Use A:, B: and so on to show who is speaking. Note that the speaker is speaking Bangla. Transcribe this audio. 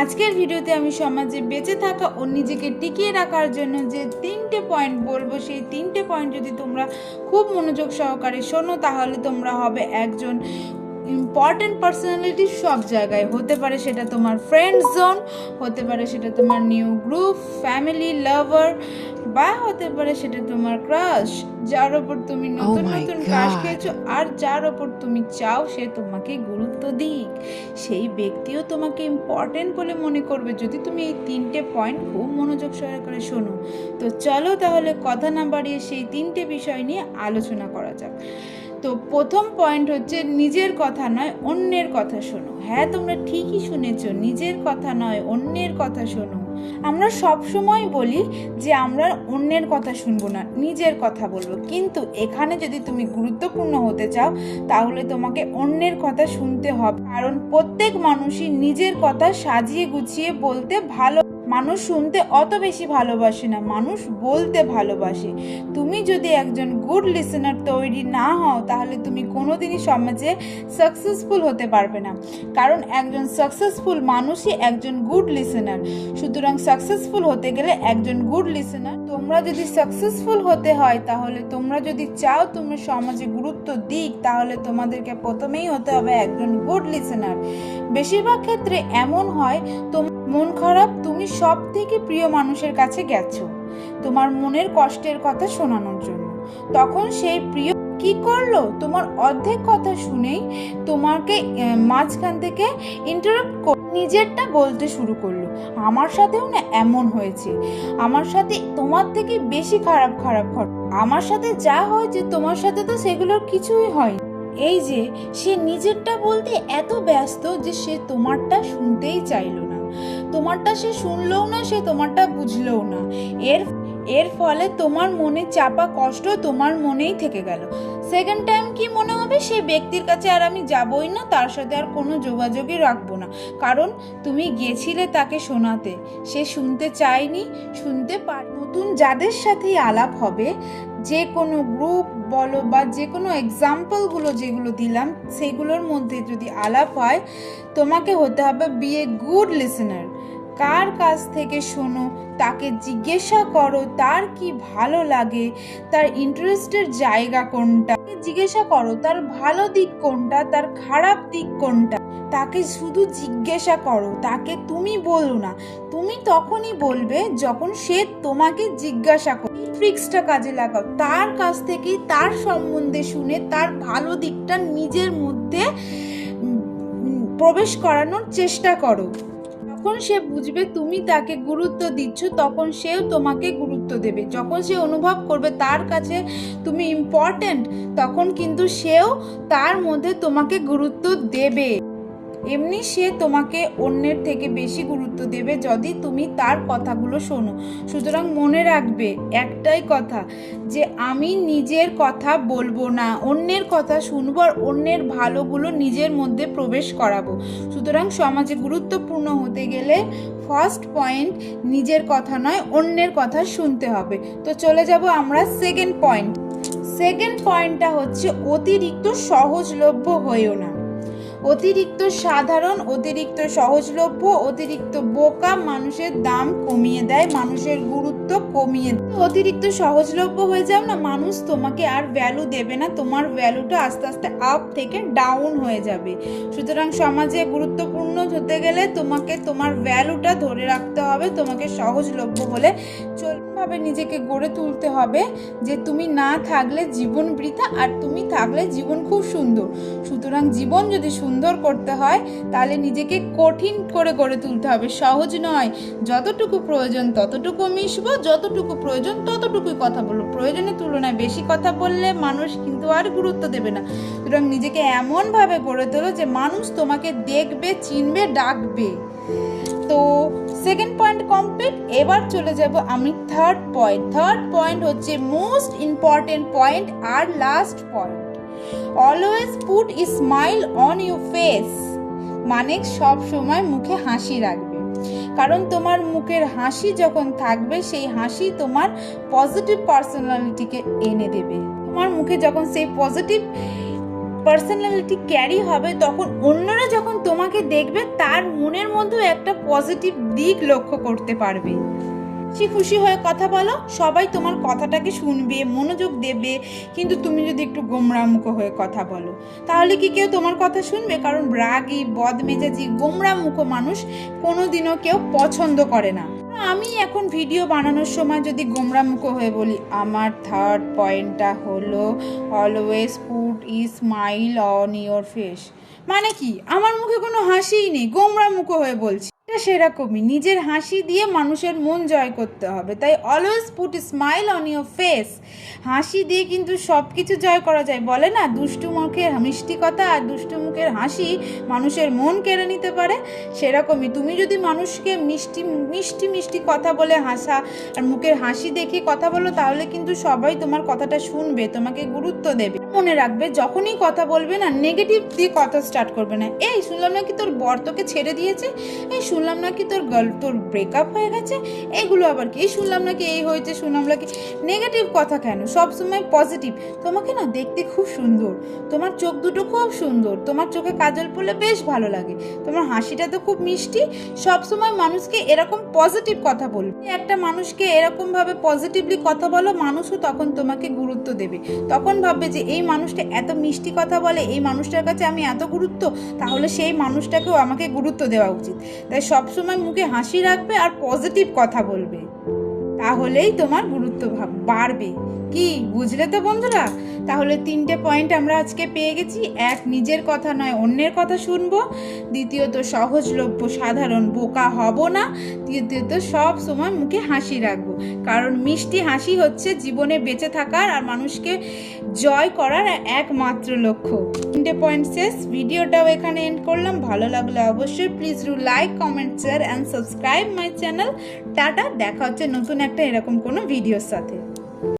A: আজকের ভিডিওতে আমি সমাজে বেঁচে থাকা ও নিজেকে টিকিয়ে রাখার জন্য যে তিনটে পয়েন্ট বলব, সেই তিনটে পয়েন্ট যদি তোমরা খুব মনোযোগ সহকারে শোনো, তাহলে তোমরা হবে একজন ইম্পর্টেন্ট পার্সোনালিটি সব জায়গায়। হতে পারে সেটা তোমার ফ্রেন্ড জোন হতে পারে সেটা তোমার নিউ গ্রুপ ফ্যামিলি লাভার বা হতে পারে সেটা তোমার ক্রাশ যার ওপর তুমি নতুন নতুন ক্রাশ খেয়েছো আর যার ওপর তুমি চাও সে তোমাকে গুরুত্ব দিক। সেই ব্যক্তিও তোমাকে ইম্পর্টেন্ট বলে মনে করবে। যদি তুমি এই তিনটে পয়েন্ট খুব মনোযোগ সহকারে শোনো তো চলো তাহলে কথা না বাড়িয়ে সেই তিনটে বিষয় নিয়ে আলোচনা করা যাক। তো প্রথম পয়েন্ট হচ্ছে নিজের কথা নয়, অন্যের কথা শোনো। হ্যাঁ তোমরা ঠিকই শুনেছো, নিজের কথা নয়, অন্যের কথা শোনো। আমরা সব সময় বলি যে আমরা অন্যের কথা শুনব না, নিজের কথা বলব। কিন্তু এখানে যদি তুমি গুরুত্বপূর্ণ হতে চাও, তাহলে তোমাকে অন্যের কথা শুনতে হবে। কারণ প্রত্যেক মানুষই নিজের কথা সাজিয়ে গুছিয়ে বলতে ভালো মানুষ শুনতে অত বেশি ভালোবাসে না, মানুষ বলতে ভালোবাসে। তুমি যদি একজন গুড লিসেনার তৈরি না হও, তাহলে তুমি কোনোদিনই সমাজে সাকসেসফুল হতে পারবে না। কারণ একজন সাকসেসফুল মানুষই একজন গুড লিসেনার সুতরাং সাকসেসফুল হতে গেলে একজন গুড লিসেনার তোমরা যদি সাকসেসফুল হতে হয়, তাহলে তোমরা যদি চাও তুমি সমাজে গুরুত্ব দিক, তাহলে তোমাদেরকে প্রথমেই হতে হবে একজন গুড লিসেনার বেশিরভাগ ক্ষেত্রে এমন হয় তোমার মন খারাপ, তুমি সব থেকে প্রিয় মানুষের কাছে গেছো তোমার মনের কষ্টের কথা শোনানোর জন্য। তখন সেই প্রিয় কি করল? তোমার অর্ধেক কথা শুনেই তোমাকে মাঝখান থেকে ইন্টারাপ্ট নিজেরটা বলতে শুরু করল। আমার সাথেও না এমন হয়েছে। আমার সাথে তোমার থেকে বেশি খারাপ খারাপ ঘটনা। আমার সাথে যা হয়েছে, তোমার সাথে তো সেগুলোর কিছুই হয় এই যে, সে নিজেরটা বলতে এত ব্যস্ত যে সে তোমারটা শুনতেই চাইলো না। তোমারটা সে শুনলেও না, সে তোমারটা বুঝলেও না। এর এর ফলে তোমার মনে চাপা কষ্ট তোমার মনেই থেকে গেল। সেকেন্ড টাইম কি মনে হবে? সেই ব্যক্তির কাছে আর আমি যাবই না, তার সাথে আর কোনো যোগাযোগই রাখব না। কারণ তুমি গেছিলে তাকে শোনাতে। সে শুনতে চায়নি, শুনতে পার নতুন যাদের সাথেই আলাপ হবে, যে কোনো গ্রুপ বলো বা যে কোনো এক্সাম্পলগুলো যেগুলো দিলাম, সেগুলোর মধ্যে যদি আলাপ হয়, তোমাকে হতে হবে বি এ গুড লিসেনার কার কাছ থেকে শোনো? তাকে জিজ্ঞাসা করো, তার কি ভালো লাগে? তার ইন্টারেস্টের জায়গা কোনটা? জিজ্ঞাসা করো, তার ভালো দিক কোনটা? তার খারাপ দিক কোনটা? তাকে শুধু জিজ্ঞাসা করো, তাকে তুমি বলো না। তুমি তখনই বলবে যখন সে তোমাকে জিজ্ঞাসা করো। ট্রিক্সটা কাজে লাগাও। তার কাছ থেকে তার সম্বন্ধে শুনে তার ভালো দিকটা নিজের মধ্যে প্রবেশ করানোর চেষ্টা করো। যখন সে বুঝবে তুমি তাকে গুরুত্ব দিচ্ছ, তখন সেও তোমাকে গুরুত্ব দেবে। যখন সে অনুভব করবে তার কাছে তুমি ইম্পর্ট্যান্ট তখন কিন্তু সেও তার মধ্যে তোমাকে গুরুত্ব দেবে। এমনি সে তোমাকে অন্যের থেকে বেশি গুরুত্ব দেবে যদি তুমি তার কথাগুলো শোনো। সুতরাং মনে রাখবে একটাই কথা, যে আমি নিজের কথা বলব না, অন্যের কথা শুনব আর অন্যের ভালোগুলো নিজের মধ্যে প্রবেশ করাবো। সুতরাং সমাজে গুরুত্বপূর্ণ হতে গেলে ফার্স্ট পয়েন্ট নিজের কথা নয়, অন্যের কথা শুনতে হবে। তো চলে যাব আমরা সেকেন্ড পয়েন্ট সেকেন্ড পয়েন্টটা হচ্ছে অতিরিক্ত সহজলভ্য হয়েও না। অতিরিক্ত সাধারণ, অতিরিক্ত সহজলভ্য, অতিরিক্ত বোকা মানুষের দাম কমিয়ে দেয়, মানুষের গুরুত্ব কমিয়ে দেয়। অতিরিক্ত সহজলভ্য হয়ে যাও না, মানুষ তোমাকে আর ভ্যালু দেবে না, তোমার ভ্যালুটা আস্তে আস্তে আপ থেকে ডাউন হয়ে যাবে। সুতরাং সমাজে গুরুত্বপূর্ণ হতে গেলে তোমাকে তোমার ভ্যালুটা ধরে রাখতে হবে, তোমাকে সহজলভ্য বলে চলভাবে নিজেকে গড়ে তুলতে হবে যে তুমি না থাকলে জীবন বৃথা আর তুমি থাকলে জীবন খুব সুন্দর। সুতরাং জীবন যদি সুন্দর করতে হয়, তাহলে নিজেকে কঠিন করে গড়ে তুলতে হবে। সহজ নয়। যতটুকু প্রয়োজন ততটুকু মিশবো যতটুকু প্রয়োজন ততটুকুই কথা বলব। প্রয়োজনের তুলনায় বেশি কথা বললে মানুষ কিন্তু আর গুরুত্ব দেবে না। সুতরাং নিজেকে এমনভাবে গড়ে তোলো যে মানুষ তোমাকে দেখবে, চিনবে, ডাকবে। তো সেকেন্ড পয়েন্ট কমপ্লিট এবার চলে যাব আমি থার্ড পয়েন্ট থার্ড পয়েন্ট হচ্ছে most important point R last point always put smile on your face মানে সব সময় মুখে হাসি রাখবে। কারণ তোমার মুখের হাসি যখন থাকবে, সেই হাসি তোমার পজিটিভ পার্সোনালিটিকে এনে দেবে। তোমার মুখে যখন সেই পজিটিভ পার্সোনালিটি ক্যারি হবে, তখন অন্যরা যখন তোমাকে দেখবে, তার মনের মধ্যেও একটা পজিটিভ দিক লক্ষ্য করতে পারবে। সে খুশি হয়ে কথা বলো, সবাই তোমার কথাটাকে শুনবে, মনোযোগ দেবে, কিন্তু তুমি যদি একটু গোমরামুখো হয়ে কথা বলো। তাহলে কি কেউ তোমার কথা শুনবে? কারণ রাগী, বদমেজাজি, গোমরামুখো মানুষ কোনোদিনও কেউ পছন্দ করে না। আমি এখন ভিডিও বানানোর সময় যদি গোমরামুখো হয়ে বলি, আমার থার্ড পয়েন্টটা হলো always put a smile on your face মানে কি? আমার মুখে কোনো হাসিই নেই, গোমরামুখো হয়ে বলছি। এটা সেরকমই, নিজের হাসি দিয়ে মানুষের মন জয় করতে হবে। তাই always put smile on your face হাসি দিয়ে কিন্তু সব কিছু জয় করা যায়। বলে না, দুষ্টু মুখের মিষ্টি কথা আর দুষ্টু মুখের হাসি মানুষের মন কেড়ে নিতে পারে? সেরকমই, তুমি যদি মানুষকে মিষ্টি মিষ্টি মিষ্টি কথা বলে হাসা, আর মুখের হাসি দেখে কথা বলো, তাহলে কিন্তু সবাই তোমার কথাটা শুনবে, তোমাকে গুরুত্ব দেবে। মনে রাখবে, যখনই কথা বলবে না নেগেটিভ দিয়ে কথা স্টার্ট করবে না। এই, শুনলাম নাকি তোর বর তোকে ছেড়ে দিয়েছে? এই, শুনলাম নাকি তোর গার্ল তোর ব্রেকআপ হয়ে গেছে? এগুলো আবার কি? এই, শুনলাম নাকি এই হয়েছে, শুনলাম নাকি নেগেটিভ কথা কেন? সবসময় পজিটিভ তোমাকে না দেখতে খুব সুন্দর। তোমার চোখ দুটো খুব সুন্দর। তোমার চোখে কাজল পড়লে বেশ ভালো লাগে। তোমার হাসিটা তো খুব মিষ্টি। সবসময় মানুষকে এরকম পজিটিভ কথা বলবে। একটা মানুষকে এরকমভাবে পজিটিভলি কথা বলো, মানুষও তখন তোমাকে গুরুত্ব দেবে। তখন ভাববে যে, এই মানুষটা এত মিষ্টি কথা বলে, এই মানুষটার কাছে আমি এত গুরুত্ব, তাহলে সেই মানুষটাকেও আমাকে গুরুত্ব দেওয়া উচিত। তাই সবসময় মুখে হাসি রাখবে আর পজিটিভ কথা বলবে। তাহলেই তোমার ভাব- বাড়বে। কি, বুঝলে তো বন্ধুরা? তাহলে তিনটে পয়েন্ট আমরা আজকে পেয়ে গেছি। এক, নিজের কথা নয়, অন্যের কথা শুনব। দ্বিতীয়ত, সহজলভ্য, সাধারণ, বোকা হব না। তৃতীয়ত, সব সময় মুখে হাসি রাখব। কারণ মিষ্টি হাসি হচ্ছে জীবনে বেঁচে থাকার আর মানুষকে জয় করার একমাত্র লক্ষ্য। তিনটে পয়েন্ট শেষ। ভিডিওটাও এখানে এন্ড করলাম। ভালো লাগলে অবশ্যই please do like comment share and subscribe my channel tata, দেখা হচ্ছে নতুন একটা এরকম কোনো ভিডিওর সাথে।